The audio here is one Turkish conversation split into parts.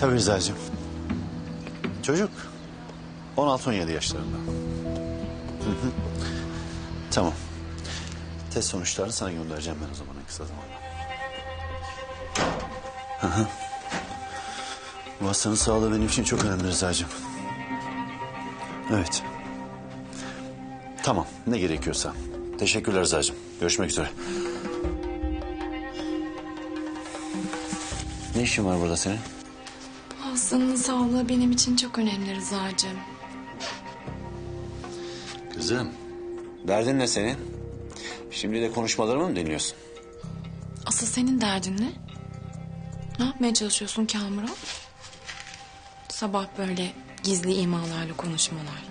Tabii Rıza'cığım. Çocuk 16-17 yaşlarında. Tamam. Test sonuçlarını sana göndereceğim ben o zaman kısa zamanda. Hı hı. Bu hastanın sağlığı benim için çok önemli Rıza'cığım. Evet. Tamam ne gerekiyorsa. Teşekkürler Rıza'cığım. Görüşmek üzere. Ne işin var burada senin? Hastanın sağlığı benim için çok önemli Rıza'cığım. Kızım. Derdin ne senin? Şimdi de konuşmalarımı mı dinliyorsun? Asıl senin derdin ne? Ne yapmaya çalışıyorsun Kamuran? Sabah böyle gizli imalarla konuşmalar.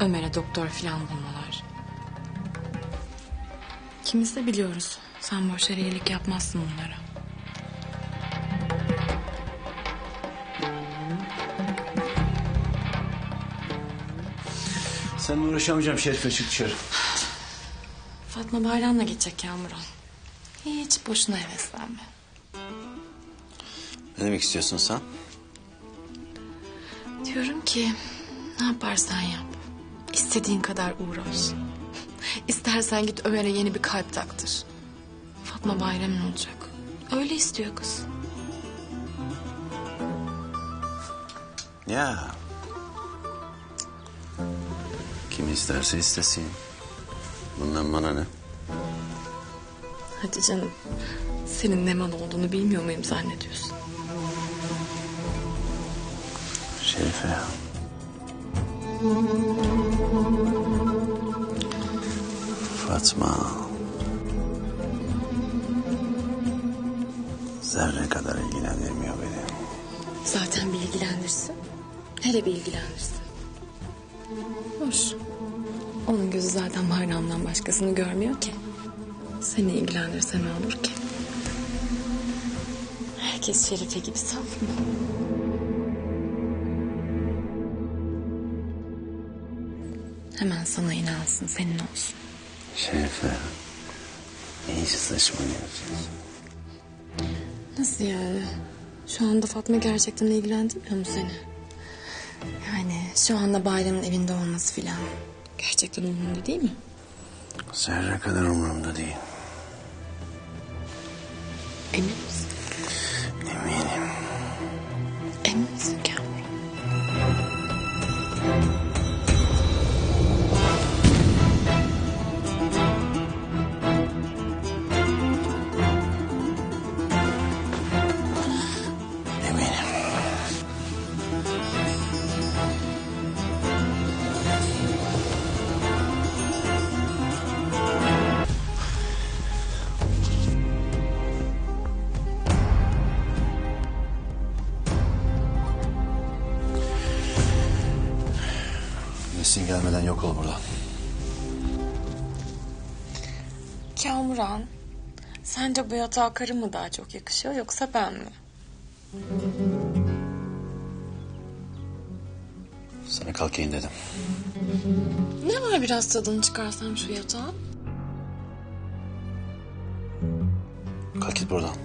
Ömer'e doktor falan bulmalar. İkimiz de biliyoruz. Sen boş yere iyilik yapmazsın bunlara. Seninle uğraşamayacağım Şerife çık dışarı. Fatma Bayram'la geçecek Kamuran. Hiç boşuna heveslenme. Ne demek istiyorsun sen? Diyorum ki ne yaparsan yap. İstediğin kadar uğraş. İstersen git Ömer'e yeni bir kalp taktır. Fatma Bayram'ın olacak. Öyle istiyor kız. Ya. Kim isterse istesin. Bundan bana ne? Hadi canım. Senin ne mal olduğunu bilmiyor muyum zannediyorsun? Şerife ya. Fatma. Zerre kadar ilgilendirmiyor beni. Zaten bilgilendirsin. Hele bilgilendirsin. Hoş. Onun gözü zaten bayramdan başkasını görmüyor ki. Seni ilgilendirse ne olur ki? Herkes Şerife gibi saf mı? Hemen sana inansın, senin olsun. Şerife. İyice saçmalıyorsun. Nasıl yani? Şu anda Fatma gerçekten ilgilendirmiyor mu seni? Şu anda Bayram'ın evinde olması filan. Gerçekten umurunda değil mi? Zerre kadar umurumda değil. Emin Nesin gelmeden yok ol buradan. Kamuran, sence bu yatağa karı mı daha çok yakışıyor yoksa ben mi? Sana kalkayım dedim. Ne var biraz tadını çıkarsam şu yatağın? Kalk git buradan.